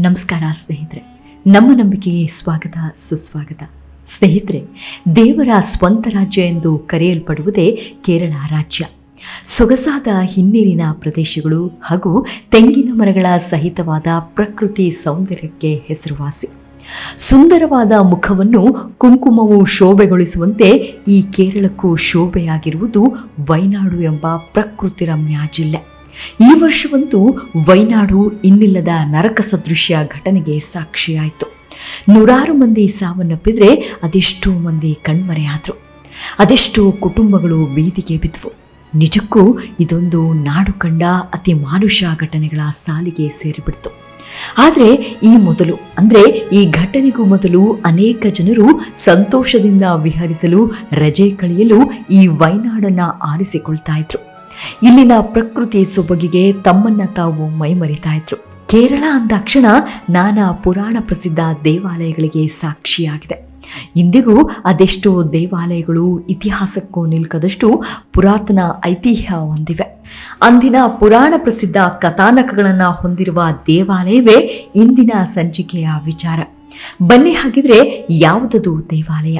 ನಮಸ್ಕಾರ ಸ್ನೇಹಿತರೆ. ನಮ್ಮ ನಂಬಿಕೆಗೆ ಸ್ವಾಗತ, ಸುಸ್ವಾಗತ. ಸ್ನೇಹಿತರೆ, ದೇವರ ಸ್ವಂತ ರಾಜ್ಯ ಎಂದು ಕರೆಯಲ್ಪಡುವುದೇ ಕೇರಳ ರಾಜ್ಯ. ಸೊಗಸಾದ ಹಿನ್ನೀರಿನ ಪ್ರದೇಶಗಳು ಹಾಗೂ ತೆಂಗಿನ ಮರಗಳ ಸಹಿತವಾದ ಪ್ರಕೃತಿ ಸೌಂದರ್ಯಕ್ಕೆ ಹೆಸರುವಾಸಿ. ಸುಂದರವಾದ ಮುಖವನ್ನು ಕುಂಕುಮವು ಶೋಭೆಗೊಳಿಸುವಂತೆ ಈ ಕೇರಳಕ್ಕೂ ಶೋಭೆಯಾಗಿರುವುದು ವೈನಾಡು ಎಂಬ ಪ್ರಕೃತಿ ರಮ್ಯ ಜಿಲ್ಲೆ. ಈ ವರ್ಷವಂತೂ ವೈನಾಡು ಇನ್ನಿಲ್ಲದ ನರಕ ಸದೃಶ್ಯ ಘಟನೆಗೆ ಸಾಕ್ಷಿಯಾಯಿತು. ನೂರಾರು ಮಂದಿ ಸಾವನ್ನಪ್ಪಿದ್ರೆ ಅದೆಷ್ಟೋ ಮಂದಿ ಕಣ್ಮರೆಯಾದರು ಅದೆಷ್ಟೋ ಕುಟುಂಬಗಳು ಬೀದಿಗೆ ಬಿದ್ವು. ನಿಜಕ್ಕೂ ಇದೊಂದು ನಾಡು ಕಂಡ ಅತಿ ಮಾನುಷ ಘಟನೆಗಳ ಸಾಲಿಗೆ ಸೇರಿಬಿಡ್ತು. ಆದರೆ ಈ ಮೊದಲು, ಅಂದರೆ ಈ ಘಟನೆಗೂ ಮೊದಲು ಅನೇಕ ಜನರು ಸಂತೋಷದಿಂದ ವಿಹರಿಸಲು, ರಜೆ ಕಳೆಯಲು ಈ ವೈನಾಡನ್ನು ಆರಿಸಿಕೊಳ್ತಾ ಇದ್ರು. ಇಲ್ಲಿನ ಪ್ರಕೃತಿ ಸೊಬಗಿಗೆ ತಮ್ಮನ್ನ ತಾವು ಮೈಮರಿತಾ ಇದ್ರು. ಕೇರಳ ಅಂದಾಕ್ಷಣ ನಾನಾ ಪುರಾಣ ಪ್ರಸಿದ್ಧ ದೇವಾಲಯಗಳಿಗೆ ಸಾಕ್ಷಿಯಾಗಿದೆ. ಇಂದಿಗೂ ಅದೆಷ್ಟೋ ದೇವಾಲಯಗಳು ಇತಿಹಾಸಕ್ಕೂ ನಿಲ್ಕದಷ್ಟು ಪುರಾತನ ಐತಿಹ್ಯ ಹೊಂದಿವೆ. ಅಂದಿನ ಪುರಾಣ ಪ್ರಸಿದ್ಧ ಕಥಾನಕಗಳನ್ನು ಹೊಂದಿರುವ ದೇವಾಲಯವೇ ಇಂದಿನ ಸಂಚಿಕೆಯ ವಿಚಾರ. ಬನ್ನಿ ಹಾಗಿದ್ರೆ ಯಾವುದದು ದೇವಾಲಯ?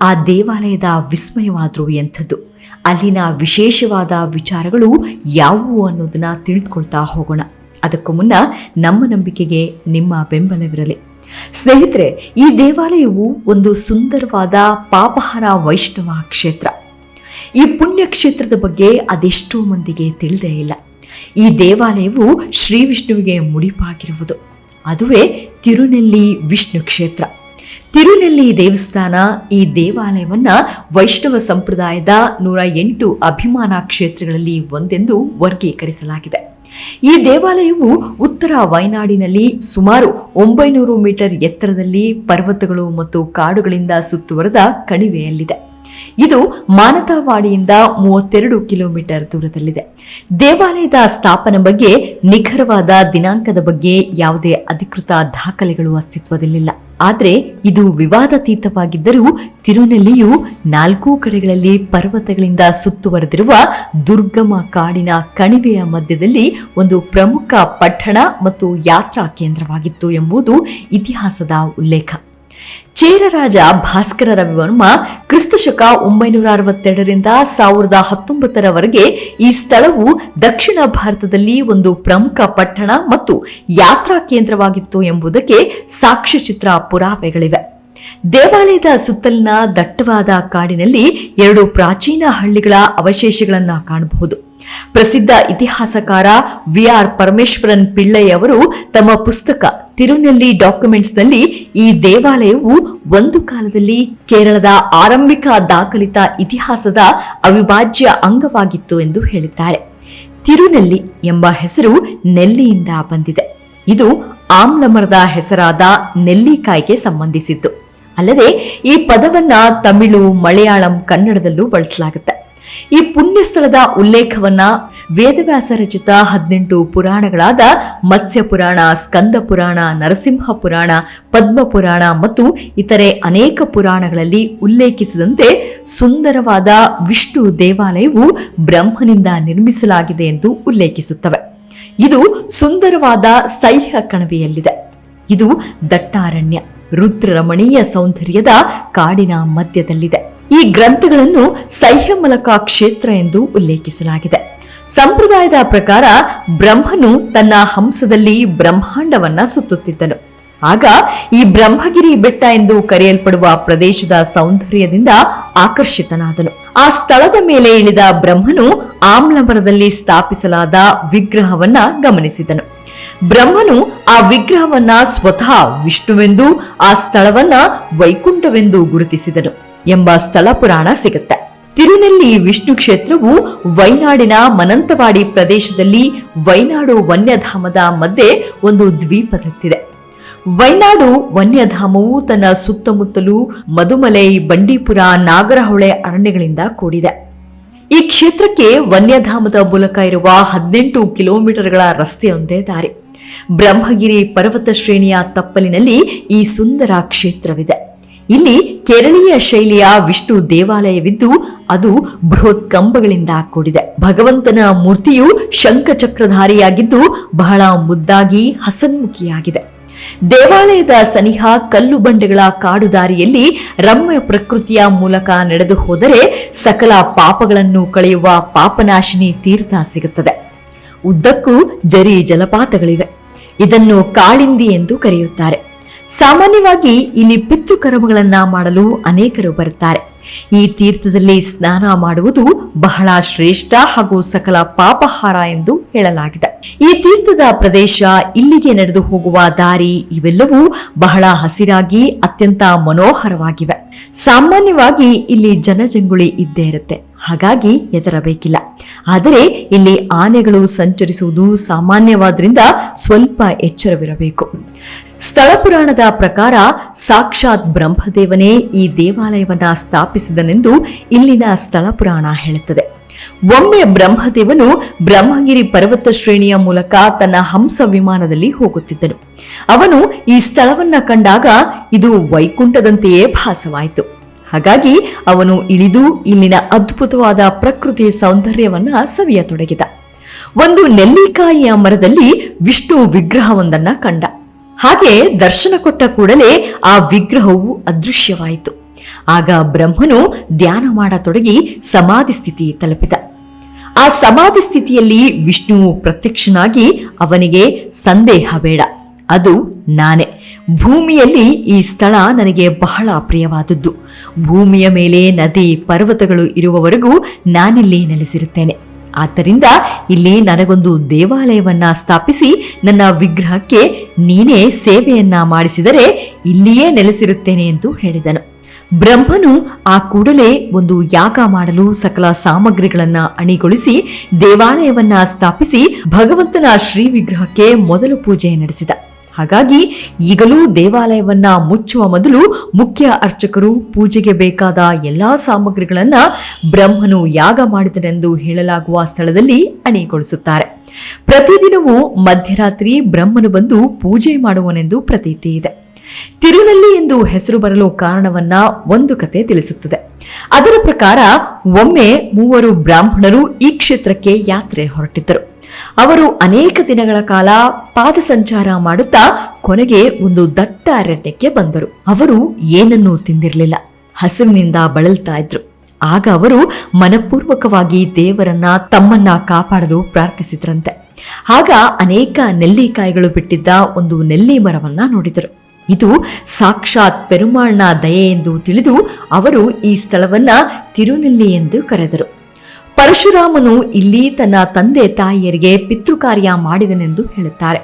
ಆ ದೇವಾಲಯದ ವಿಸ್ಮಯವಾದರೂ ಎಂಥದ್ದು? ಅಲ್ಲಿನ ವಿಶೇಷವಾದ ವಿಚಾರಗಳು ಯಾವುವು ಅನ್ನೋದನ್ನ ತಿಳಿದುಕೊಳ್ತಾ ಹೋಗೋಣ. ಅದಕ್ಕೂ ಮುನ್ನ ನಮ್ಮ ನಂಬಿಕೆಗೆ ನಿಮ್ಮ ಬೆಂಬಲವಿರಲಿ. ಸ್ನೇಹಿತರೆ, ಈ ದೇವಾಲಯವು ಒಂದು ಸುಂದರವಾದ ಪಾಪಹಾರ ವೈಷ್ಣವ ಕ್ಷೇತ್ರ. ಈ ಪುಣ್ಯ ಕ್ಷೇತ್ರದ ಬಗ್ಗೆ ಅದೆಷ್ಟೋ ಮಂದಿಗೆ ತಿಳಿದೇ ಇಲ್ಲ. ಈ ದೇವಾಲಯವು ಶ್ರೀ ವಿಷ್ಣುವಿಗೆ ಮುಡಿಪಾಗಿರುವುದು. ಅದುವೇ ತಿರುನೆಲ್ಲಿ ವಿಷ್ಣು ಕ್ಷೇತ್ರ. ತಿರುನೆಲ್ಲಿ ದೇವಸ್ಥಾನ ಈ ದೇವಾಲಯವನ್ನ ವೈಷ್ಣವ ಸಂಪ್ರದಾಯದ ನೂರ ಎಂಟು ಅಭಿಮಾನ ಕ್ಷೇತ್ರಗಳಲ್ಲಿ ಒಂದೆಂದು ವರ್ಗೀಕರಿಸಲಾಗಿದೆ. ಈ ದೇವಾಲಯವು ಉತ್ತರ ವಯನಾಡಿನಲ್ಲಿ ಸುಮಾರು ಒಂಬೈನೂರು ಮೀಟರ್ ಎತ್ತರದಲ್ಲಿ ಪರ್ವತಗಳು ಮತ್ತು ಕಾಡುಗಳಿಂದ ಸುತ್ತುವರೆದ ಕಣಿವೆಯಲ್ಲಿದೆ. ಇದು ಮಾನತವಾಡಿಯಿಂದ ಮೂವತ್ತೆರಡು ಕಿಲೋಮೀಟರ್ ದೂರದಲ್ಲಿದೆ. ದೇವಾಲಯದ ಸ್ಥಾಪನೆ ಬಗ್ಗೆ ನಿಖರವಾದ ದಿನಾಂಕದ ಬಗ್ಗೆ ಯಾವುದೇ ಅಧಿಕೃತ ದಾಖಲೆಗಳು ಅಸ್ತಿತ್ವದಲ್ಲಿಲ್ಲ. ಆದರೆ ಇದು ವಿವಾದಾತೀತವಾಗಿದ್ದರೂ ತಿರುನೆಲ್ಲಿಯು ನಾಲ್ಕೂ ಕಡೆಗಳಲ್ಲಿ ಪರ್ವತಗಳಿಂದ ಸುತ್ತುವರೆದಿರುವ ದುರ್ಗಮ ಕಾಡಿನ ಕಣಿವೆಯ ಮಧ್ಯದಲ್ಲಿ ಒಂದು ಪ್ರಮುಖ ಪಟ್ಟಣ ಮತ್ತು ಯಾತ್ರಾ ಕೇಂದ್ರವಾಗಿತ್ತು ಎಂಬುದು ಇತಿಹಾಸದ ಉಲ್ಲೇಖ. ಚೇರ ರಾಜ ಭಾಸ್ಕರ ರವಿವರ್ಮ ಕ್ರಿಸ್ತಶಕ ಒಂಬೈನೂರ ಅರವತ್ತೆರಡರಿಂದ ಸಾವಿರದ ಹತ್ತೊಂಬತ್ತರವರೆಗೆ ಈ ಸ್ಥಳವು ದಕ್ಷಿಣ ಭಾರತದಲ್ಲಿ ಒಂದು ಪ್ರಮುಖ ಪಟ್ಟಣ ಮತ್ತು ಯಾತ್ರಾ ಕೇಂದ್ರವಾಗಿತ್ತು ಎಂಬುದಕ್ಕೆ ಸಾಕ್ಷ್ಯಚಿತ್ರ ಪುರಾವೆಗಳಿವೆ. ದೇವಾಲಯದ ಸುತ್ತಲಿನ ದಟ್ಟವಾದ ಕಾಡಿನಲ್ಲಿ ಎರಡು ಪ್ರಾಚೀನ ಹಳ್ಳಿಗಳ ಅವಶೇಷಗಳನ್ನು ಕಾಣಬಹುದು. ಪ್ರಸಿದ್ಧ ಇತಿಹಾಸಕಾರ ವಿ ಆರ್ ಪರಮೇಶ್ವರನ್ ಪಿಳ್ಳೈ ಅವರು ತಮ್ಮ ಪುಸ್ತಕ ತಿರುನೆಲ್ಲಿ ಡಾಕ್ಯುಮೆಂಟ್ಸ್ನಲ್ಲಿ ಈ ದೇವಾಲಯವು ಒಂದು ಕಾಲದಲ್ಲಿ ಕೇರಳದ ಆರಂಭಿಕ ದಾಖಲಿತ ಇತಿಹಾಸದ ಅವಿಭಾಜ್ಯ ಅಂಗವಾಗಿತ್ತು ಎಂದು ಹೇಳಿದ್ದಾರೆ. ತಿರುನೆಲ್ಲಿ ಎಂಬ ಹೆಸರು ನೆಲ್ಲಿಯಿಂದ ಬಂದಿದೆ. ಇದು ಆಮ್ಲಮರದ ಹೆಸರಾದ ನೆಲ್ಲಿಕಾಯಿಗೆ ಸಂಬಂಧಿಸಿದ್ದು. ಅಲ್ಲದೆ ಈ ಪದವನ್ನ ತಮಿಳು, ಮಲಯಾಳಂ, ಕನ್ನಡದಲ್ಲೂ ಬಳಸಲಾಗುತ್ತೆ. ಈ ಪುಣ್ಯಸ್ಥಳದ ಉಲ್ಲೇಖವನ್ನ ವೇದವ್ಯಾಸ ರಚಿತ ಹದಿನೆಂಟು ಪುರಾಣಗಳಾದ ಮತ್ಸ್ಯ ಪುರಾಣ ಸ್ಕಂದ ಪುರಾಣ ನರಸಿಂಹ ಪುರಾಣ ಪದ್ಮ ಪುರಾಣ ಮತ್ತು ಇತರೆ ಅನೇಕ ಪುರಾಣಗಳಲ್ಲಿ ಉಲ್ಲೇಖಿಸಿದಂತೆ ಸುಂದರವಾದ ವಿಷ್ಣು ದೇವಾಲಯವು ಬ್ರಹ್ಮನಿಂದ ನಿರ್ಮಿಸಲಾಗಿದೆ ಎಂದು ಉಲ್ಲೇಖಿಸುತ್ತವೆ. ಇದು ಸುಂದರವಾದ ಸಹ್ಯ ಕಣವೆಯಲ್ಲಿದೆ. ಇದು ದಟ್ಟಾರಣ್ಯ. ರುದ್ರರಮಣೀಯ ಸೌಂದರ್ಯದ ಕಾಡಿನ ಮಧ್ಯದಲ್ಲಿದೆ. ಈ ಗ್ರಂಥಗಳನ್ನು ಸಹ್ಯಮಲಕ ಕ್ಷೇತ್ರ ಎಂದು ಉಲ್ಲೇಖಿಸಲಾಗಿದೆ. ಸಂಪ್ರದಾಯದ ಪ್ರಕಾರ ಬ್ರಹ್ಮನು ತನ್ನ ಹಂಸದಲ್ಲಿ ಬ್ರಹ್ಮಾಂಡವನ್ನ ಸುತ್ತುತ್ತಿದ್ದನು. ಆಗ ಈ ಬ್ರಹ್ಮಗಿರಿ ಬೆಟ್ಟ ಎಂದು ಕರೆಯಲ್ಪಡುವ ಪ್ರದೇಶದ ಸೌಂದರ್ಯದಿಂದ ಆಕರ್ಷಿತನಾದನು. ಆ ಸ್ಥಳದ ಮೇಲೆ ಇಳಿದ ಬ್ರಹ್ಮನು ಆಮ್ಲಮರದಲ್ಲಿ ಸ್ಥಾಪಿಸಲಾದ ವಿಗ್ರಹವನ್ನ ಗಮನಿಸಿದನು. ಬ್ರಹ್ಮನು ಆ ವಿಗ್ರಹವನ್ನ ಸ್ವತಃ ವಿಷ್ಣುವೆಂದು, ಆ ಸ್ಥಳವನ್ನ ವೈಕುಂಠವೆಂದು ಗುರುತಿಸಿದನು ಎಂಬ ಸ್ಥಳ ಪುರಾಣ ಸಿಗುತ್ತೆ. ತಿರುನೆಲ್ಲಿ ವಿಷ್ಣು ಕ್ಷೇತ್ರವು ವೈನಾಡಿನ ಮನಂತವಾಡಿ ಪ್ರದೇಶದಲ್ಲಿ ವೈನಾಡು ವನ್ಯಧಾಮದ ಮಧ್ಯೆ ಒಂದು ದ್ವೀಪದತ್ತಿದೆ ವೈನಾಡು ವನ್ಯಧಾಮವು ತನ್ನ ಸುತ್ತಮುತ್ತಲೂ ಮಧುಮಲೈ, ಬಂಡೀಪುರ, ನಾಗರಹೊಳೆ ಅರಣ್ಯಗಳಿಂದ ಕೂಡಿದೆ. ಈ ಕ್ಷೇತ್ರಕ್ಕೆ ವನ್ಯಧಾಮದ ಮೂಲಕ ಇರುವ ಹದಿನೆಂಟು ಕಿಲೋಮೀಟರ್ಗಳ ರಸ್ತೆಯೊಂದೇ ದಾರಿ. ಬ್ರಹ್ಮಗಿರಿ ಪರ್ವತ ಶ್ರೇಣಿಯ ತಪ್ಪಲಿನಲ್ಲಿ ಈ ಸುಂದರ ಕ್ಷೇತ್ರವಿದೆ. ಇಲ್ಲಿ ಕೇರಳೀಯ ಶೈಲಿಯ ವಿಷ್ಣು ದೇವಾಲಯವಿದ್ದು, ಅದು ಬೃಹತ್ ಕಂಬಗಳಿಂದ ಕೂಡಿದೆ. ಭಗವಂತನ ಮೂರ್ತಿಯು ಶಂಖಚಕ್ರಧಾರಿಯಾಗಿದ್ದು, ಬಹಳ ಮುದ್ದಾಗಿ ಹಸನ್ಮುಖಿಯಾಗಿದೆ. ದೇವಾಲಯದ ಸನಿಹ ಕಲ್ಲು ಬಂಡೆಗಳ ಕಾಡು ದಾರಿಯಲ್ಲಿ ರಮ್ಯ ಪ್ರಕೃತಿಯ ಮೂಲಕ ನಡೆದು ಹೋದರೆ ಸಕಲ ಪಾಪಗಳನ್ನು ಕಳೆಯುವ ಪಾಪನಾಶಿನಿ ತೀರ್ಥ ಸಿಗುತ್ತದೆ. ಉದ್ದಕ್ಕೂ ಜರಿ ಜಲಪಾತಗಳಿವೆ. ಇದನ್ನು ಕಾಳಿಂದಿ ಎಂದು ಕರೆಯುತ್ತಾರೆ. ಸಾಮಾನ್ಯವಾಗಿ ಇಲ್ಲಿ ಪಿತೃಕರ್ಮಗಳನ್ನ ಮಾಡಲು ಅನೇಕರು ಬರುತ್ತಾರೆ. ಈ ತೀರ್ಥದಲ್ಲಿ ಸ್ನಾನ ಮಾಡುವುದು ಬಹಳ ಶ್ರೇಷ್ಠ ಹಾಗೂ ಸಕಲ ಪಾಪಹಾರ ಎಂದು ಹೇಳಲಾಗಿದೆ. ಈ ತೀರ್ಥದ ಪ್ರದೇಶ ಇಲ್ಲಿಗೆ ನಡೆದು ಹೋಗುವ ದಾರಿ ಇವೆಲ್ಲವೂ ಬಹಳ ಹಸಿರಾಗಿ, ಅತ್ಯಂತ ಮನೋಹರವಾಗಿವೆ. ಸಾಮಾನ್ಯವಾಗಿ ಇಲ್ಲಿ ಜನಜಂಗುಳಿ ಇದ್ದೇ ಇರುತ್ತೆ. ಹಾಗಾಗಿ ಎದರಬೇಕಿಲ್ಲ ಆದರೆ ಇಲ್ಲಿ ಆನೆಗಳು ಸಂಚರಿಸುವುದು ಸಾಮಾನ್ಯವಾದ್ರಿಂದ ಸ್ವಲ್ಪ ಎಚ್ಚರವಿರಬೇಕು. ಸ್ಥಳ ಪುರಾಣದ ಪ್ರಕಾರ ಸಾಕ್ಷಾತ್ ಬ್ರಹ್ಮದೇವನೇ ಈ ದೇವಾಲಯವನ್ನ ಸ್ಥಾಪಿಸಿದನೆಂದು ಇಲ್ಲಿನ ಸ್ಥಳ ಪುರಾಣ ಹೇಳುತ್ತದೆ. ಒಮ್ಮೆ ಬ್ರಹ್ಮದೇವನು ಬ್ರಹ್ಮಗಿರಿ ಪರ್ವತ ಶ್ರೇಣಿಯ ಮೂಲಕ ತನ್ನ ಹಂಸ ವಿಮಾನದಲ್ಲಿ ಹೋಗುತ್ತಿದ್ದನು. ಅವನು ಈ ಸ್ಥಳವನ್ನ ಕಂಡಾಗ ಇದು ವೈಕುಂಠದಂತೆಯೇ ಭಾಸವಾಯಿತು. ಹಾಗಾಗಿ ಅವನು ಇಳಿದು ಇಲ್ಲಿನ ಅದ್ಭುತವಾದ ಪ್ರಕೃತಿ ಸೌಂದರ್ಯವನ್ನ ಸವಿಯತೊಡಗಿದ. ಒಂದು ನೆಲ್ಲಿಕಾಯಿಯ ಮರದಲ್ಲಿ ವಿಷ್ಣು ವಿಗ್ರಹವೊಂದನ್ನ ಕಂಡ. ಹಾಗೆ ದರ್ಶನ ಕೊಟ್ಟ ಕೂಡಲೇ ಆ ವಿಗ್ರಹವು ಅದೃಶ್ಯವಾಯಿತು. ಆಗ ಬ್ರಹ್ಮನು ಧ್ಯಾನ ಮಾಡತೊಡಗಿ ಸಮಾಧಿ ಸ್ಥಿತಿ ತಲುಪಿದ. ಆ ಸಮಾಧಿ ಸ್ಥಿತಿಯಲ್ಲಿ ವಿಷ್ಣುವು ಪ್ರತ್ಯಕ್ಷನಾಗಿ ಅವನಿಗೆ ಸಂದೇಹ ಬೇಡ. ಅದು ನಾನೇ. ಭೂಮಿಯಲ್ಲಿ ಈ ಸ್ಥಳ ನನಗೆ ಬಹಳ ಪ್ರಿಯವಾದದ್ದು. ಭೂಮಿಯ ಮೇಲೆ ನದಿ, ಪರ್ವತಗಳು ಇರುವವರೆಗೂ ನಾನಿಲ್ಲಿ ನೆಲೆಸಿರುತ್ತೇನೆ. ಆದ್ದರಿಂದ ಇಲ್ಲಿ ನನಗೊಂದು ದೇವಾಲಯವನ್ನ ಸ್ಥಾಪಿಸಿ ನನ್ನ ವಿಗ್ರಹಕ್ಕೆ ನೀನೇ ಸೇವೆಯನ್ನ ಮಾಡಿಸಿದರೆ ಇಲ್ಲಿಯೇ ನೆಲೆಸಿರುತ್ತೇನೆ ಎಂದು ಹೇಳಿದನು. ಬ್ರಹ್ಮನು ಆ ಕೂಡಲೇ ಒಂದು ಯಾಗ ಮಾಡಲು ಸಕಲ ಸಾಮಗ್ರಿಗಳನ್ನ ಅಣಿಗೊಳಿಸಿ ದೇವಾಲಯವನ್ನ ಸ್ಥಾಪಿಸಿ ಭಗವಂತನ ಶ್ರೀ ವಿಗ್ರಹಕ್ಕೆ ಮೊದಲು ಪೂಜೆ ನಡೆಸಿದ. ಹಾಗಾಗಿ ಈಗಲೂ ದೇವಾಲಯವನ್ನ ಮುಚ್ಚುವ ಮೊದಲು ಮುಖ್ಯ ಅರ್ಚಕರು ಪೂಜೆಗೆ ಬೇಕಾದ ಎಲ್ಲಾ ಸಾಮಗ್ರಿಗಳನ್ನ ಬ್ರಹ್ಮನು ಯಾಗ ಮಾಡಿದನೆಂದು ಹೇಳಲಾಗುವ ಸ್ಥಳದಲ್ಲಿ ಅಣಿಗೊಳಿಸುತ್ತಾರೆ. ಪ್ರತಿದಿನವೂ ಮಧ್ಯರಾತ್ರಿ ಬ್ರಹ್ಮನು ಬಂದು ಪೂಜೆ ಮಾಡುವನೆಂದು ಪ್ರತೀತಿ ಇದೆ. ತಿರುನಲ್ಲಿ ಎಂದು ಹೆಸರು ಬರಲು ಕಾರಣವನ್ನ ಒಂದು ಕತೆ ತಿಳಿಸುತ್ತದೆ. ಅದರ ಪ್ರಕಾರ ಒಮ್ಮೆ ಮೂವರು ಬ್ರಾಹ್ಮಣರು ಈ ಕ್ಷೇತ್ರಕ್ಕೆ ಯಾತ್ರೆ ಹೊರಟಿದ್ದರು. ಅವರು ಅನೇಕ ದಿನಗಳ ಕಾಲ ಪಾದ ಸಂಚಾರ ಮಾಡುತ್ತಾ ಕೊನೆಗೆ ಒಂದು ದಟ್ಟ ಅರಣ್ಯಕ್ಕೆ ಬಂದರು. ಅವರು ಏನನ್ನೂ ತಿಂದಿರಲಿಲ್ಲ. ಹಸಿವಿನಿಂದ ಬಳಲ್ತಾ ಇದ್ರು. ಆಗ ಅವರು ಮನಪೂರ್ವಕವಾಗಿ ದೇವರನ್ನ ತಮ್ಮನ್ನ ಕಾಪಾಡಲು ಪ್ರಾರ್ಥಿಸಿದ್ರಂತೆ. ಆಗ ಅನೇಕ ನೆಲ್ಲಿಕಾಯಿಗಳು ಬಿಟ್ಟಿದ್ದ ಒಂದು ನೆಲ್ಲಿ ಮರವನ್ನ ನೋಡಿದರು. ಇದು ಸಾಕ್ಷಾತ್ ಪೆರುಮಾಳ್ನ ದಯೆ ಎಂದು ತಿಳಿದು ಅವರು ಈ ಸ್ಥಳವನ್ನ ತಿರುನೆಲ್ಲಿ ಎಂದು ಕರೆದರು. ಪರಶುರಾಮನು ಇಲ್ಲಿ ತನ್ನ ತಂದೆ ತಾಯಿಯರಿಗೆ ಪಿತೃಕಾರ್ಯ ಮಾಡಿದನೆಂದು ಹೇಳುತ್ತಾರೆ.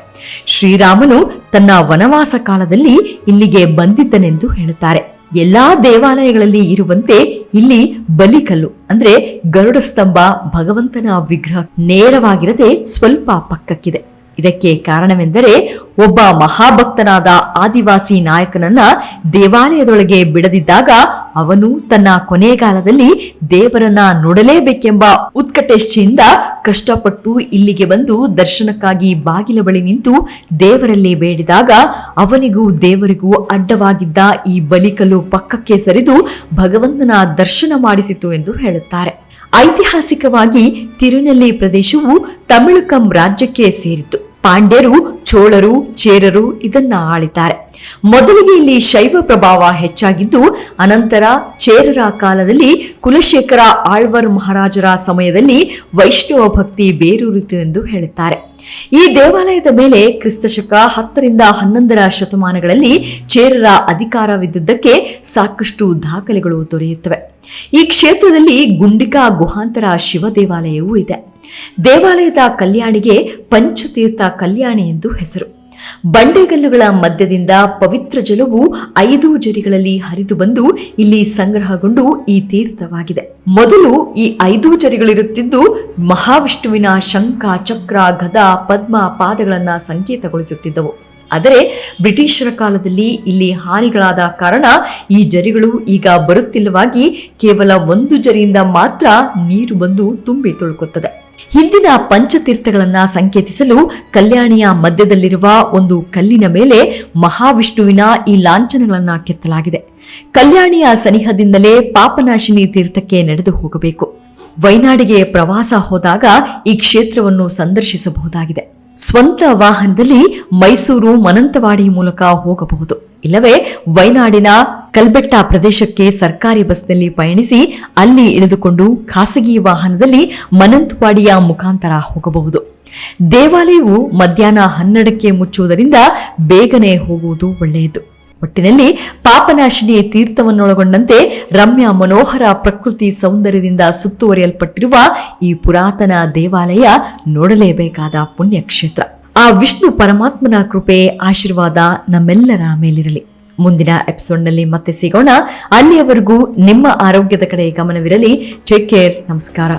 ಶ್ರೀರಾಮನು ತನ್ನ ವನವಾಸ ಕಾಲದಲ್ಲಿ ಇಲ್ಲಿಗೆ ಬಂದಿದ್ದನೆಂದು ಹೇಳುತ್ತಾರೆ. ಎಲ್ಲಾ ದೇವಾಲಯಗಳಲ್ಲಿ ಇರುವಂತೆ ಇಲ್ಲಿ ಬಲಿಕಲ್ಲು, ಅಂದ್ರೆ ಗರುಡ ಸ್ತಂಭ ಭಗವಂತನ ವಿಗ್ರಹ ನೇರವಾಗಿರದೆ ಸ್ವಲ್ಪ ಪಕ್ಕಕ್ಕಿದೆ. ಇದಕ್ಕೆ ಕಾರಣವೆಂದರೆ ಒಬ್ಬ ಮಹಾಭಕ್ತನಾದ ಆದಿವಾಸಿ ನಾಯಕನನ್ನ ದೇವಾಲಯದೊಳಗೆ ಬಿಡದಿದ್ದಾಗ ಅವನು ತನ್ನ ಕೊನೆಗಾಲದಲ್ಲಿ ದೇವರನ್ನ ನೋಡಲೇಬೇಕೆಂಬ ಉತ್ಕಟೇಶ್ಚೆಯಿಂದ ಕಷ್ಟಪಟ್ಟು ಇಲ್ಲಿಗೆ ಬಂದು ದರ್ಶನಕ್ಕಾಗಿ ಬಾಗಿಲ ಬಳಿ ನಿಂತು ದೇವರಲ್ಲಿ ಬೇಡಿದಾಗ ಅವನಿಗೂ ದೇವರಿಗೂ ಅಡ್ಡವಾಗಿದ್ದ ಈ ಬಲಿಕಲು ಪಕ್ಕಕ್ಕೆ ಸರಿದು ಭಗವಂತನ ದರ್ಶನ ಮಾಡಿಸಿತು ಎಂದು ಹೇಳುತ್ತಾರೆ. ಐತಿಹಾಸಿಕವಾಗಿ ತಿರುನೆಲ್ಲಿ ಪ್ರದೇಶವು ತಮಿಳುಕಂ ರಾಜ್ಯಕ್ಕೆ ಸೇರಿತು ಪಾಂಡ್ಯರು, ಚೋಳರು, ಚೇರರು ಇದನ್ನ ಆಳಿದ್ದಾರೆ. ಮೊದಲಿಗೆ ಇಲ್ಲಿ ಶೈವ ಪ್ರಭಾವ ಹೆಚ್ಚಾಗಿದ್ದು, ಅನಂತರ ಚೇರರ ಕಾಲದಲ್ಲಿ ಕುಲಶೇಖರ ಆಳ್ವರ್ ಮಹಾರಾಜರ ಸಮಯದಲ್ಲಿ ವೈಷ್ಣವ ಭಕ್ತಿ ಬೇರೂರಿತು ಎಂದು ಹೇಳುತ್ತಾರೆ. ಈ ದೇವಾಲಯದ ಮೇಲೆ ಕ್ರಿಸ್ತಶಕ ಹತ್ತರಿಂದ ಹನ್ನೊಂದರ ಶತಮಾನಗಳಲ್ಲಿ ಚೇರರ ಅಧಿಕಾರವಿದ್ದುದಕ್ಕೆ ಸಾಕಷ್ಟು ದಾಖಲೆಗಳು ದೊರೆಯುತ್ತವೆ. ಈ ಕ್ಷೇತ್ರದಲ್ಲಿ ಗುಂಡಿಕಾ ಗುಹಾಂತರ ಶಿವ ದೇವಾಲಯವೂ ಇದೆ. ದೇವಾಲಯದ ಕಲ್ಯಾಣಿಗೆ ಪಂಚತೀರ್ಥ ಕಲ್ಯಾಣಿ ಎಂದು ಹೆಸರು. ಬಂಡೆಗಲ್ಲುಗಳ ಮಧ್ಯದಿಂದ ಪವಿತ್ರ ಜಲವು ಐದು ಜರಿಗಳಲ್ಲಿ ಹರಿದು ಬಂದು ಇಲ್ಲಿ ಸಂಗ್ರಹಗೊಂಡು ಈ ತೀರ್ಥವಾಗಿದೆ. ಮೊದಲು ಈ ಐದು ಜರಿಗಳಿರುತ್ತಿದ್ದು ಮಹಾವಿಷ್ಣುವಿನ ಶಂಖ, ಚಕ್ರ, ಗದ, ಪದ್ಮ ಪಾದಗಳನ್ನ ಸಂಕೇತಗೊಳಿಸುತ್ತಿದ್ದವು. ಆದರೆ ಬ್ರಿಟಿಷರ ಕಾಲದಲ್ಲಿ ಇಲ್ಲಿ ಹಾನಿಗಳಾದ ಕಾರಣ ಈ ಜರಿಗಳು ಈಗ ಬರುತ್ತಿಲ್ಲವಾಗಿ ಕೇವಲ ಒಂದು ಜರಿಯಿಂದ ಮಾತ್ರ ನೀರು ಬಂದು ತುಂಬಿ ತುಳುಕುತ್ತದೆ. ಹಿಂದಿನ ಪಂಚತೀರ್ಥಗಳನ್ನ ಸಂಕೇತಿಸಲು ಕಲ್ಯಾಣಿಯ ಮಧ್ಯದಲ್ಲಿರುವ ಒಂದು ಕಲ್ಲಿನ ಮೇಲೆ ಮಹಾವಿಷ್ಣುವಿನ ಈ ಲಾಂಛನಗಳನ್ನು ಕೆತ್ತಲಾಗಿದೆ. ಕಲ್ಯಾಣಿಯ ಸನಿಹದಿಂದಲೇ ಪಾಪನಾಶಿನಿ ತೀರ್ಥಕ್ಕೆ ನಡೆದು ಹೋಗಬೇಕು. ವೈನಾಡಿಗೆ ಪ್ರವಾಸ ಹೋದಾಗ ಈ ಕ್ಷೇತ್ರವನ್ನು ಸಂದರ್ಶಿಸಬಹುದಾಗಿದೆ. ಸ್ವಂತ ವಾಹನದಲ್ಲಿ ಮೈಸೂರು ಮನಂತವಾಡಿ ಮೂಲಕ ಹೋಗಬಹುದು. ಇಲ್ಲವೇ ವೈನಾಡಿನ ಕಲ್ಬೆಟ್ಟ ಪ್ರದೇಶಕ್ಕೆ ಸರ್ಕಾರಿ ಬಸ್ನಲ್ಲಿ ಪಯಣಿಸಿ ಅಲ್ಲಿ ಇಳಿದುಕೊಂಡು ಖಾಸಗಿ ವಾಹನದಲ್ಲಿ ಮನಂತವಾಡಿಯ ಮುಖಾಂತರ ಹೋಗಬಹುದು. ದೇವಾಲಯವು ಮಧ್ಯಾಹ್ನ ಹನ್ನೆರಡಕ್ಕೆ ಮುಚ್ಚುವುದರಿಂದ ಬೇಗನೆ ಹೋಗುವುದು ಒಳ್ಳೆಯದು. ಒಟ್ಟಿನಲ್ಲಿ ಪಾಪನಾಶಿನಿ ತೀರ್ಥವನ್ನೊಳಗೊಂಡಂತೆ ರಮ್ಯ ಮನೋಹರ ಪ್ರಕೃತಿ ಸೌಂದರ್ಯದಿಂದ ಸುತ್ತುವರಿಯಲ್ಪಟ್ಟಿರುವ ಈ ಪುರಾತನ ದೇವಾಲಯ ನೋಡಲೇಬೇಕಾದ ಪುಣ್ಯಕ್ಷೇತ್ರ. ಆ ವಿಷ್ಣು ಪರಮಾತ್ಮನ ಕೃಪೆ, ಆಶೀರ್ವಾದ ನಮ್ಮೆಲ್ಲರ ಮೇಲಿರಲಿ. ಮುಂದಿನ ಎಪಿಸೋಡ್ನಲ್ಲಿ ಮತ್ತೆ ಸಿಗೋಣ. ಅಲ್ಲಿಯವರೆಗೂ ನಿಮ್ಮ ಆರೋಗ್ಯದ ಕಡೆ ಗಮನವಿರಲಿ. ಟೇಕ್ ಕೇರ್ ನಮಸ್ಕಾರ.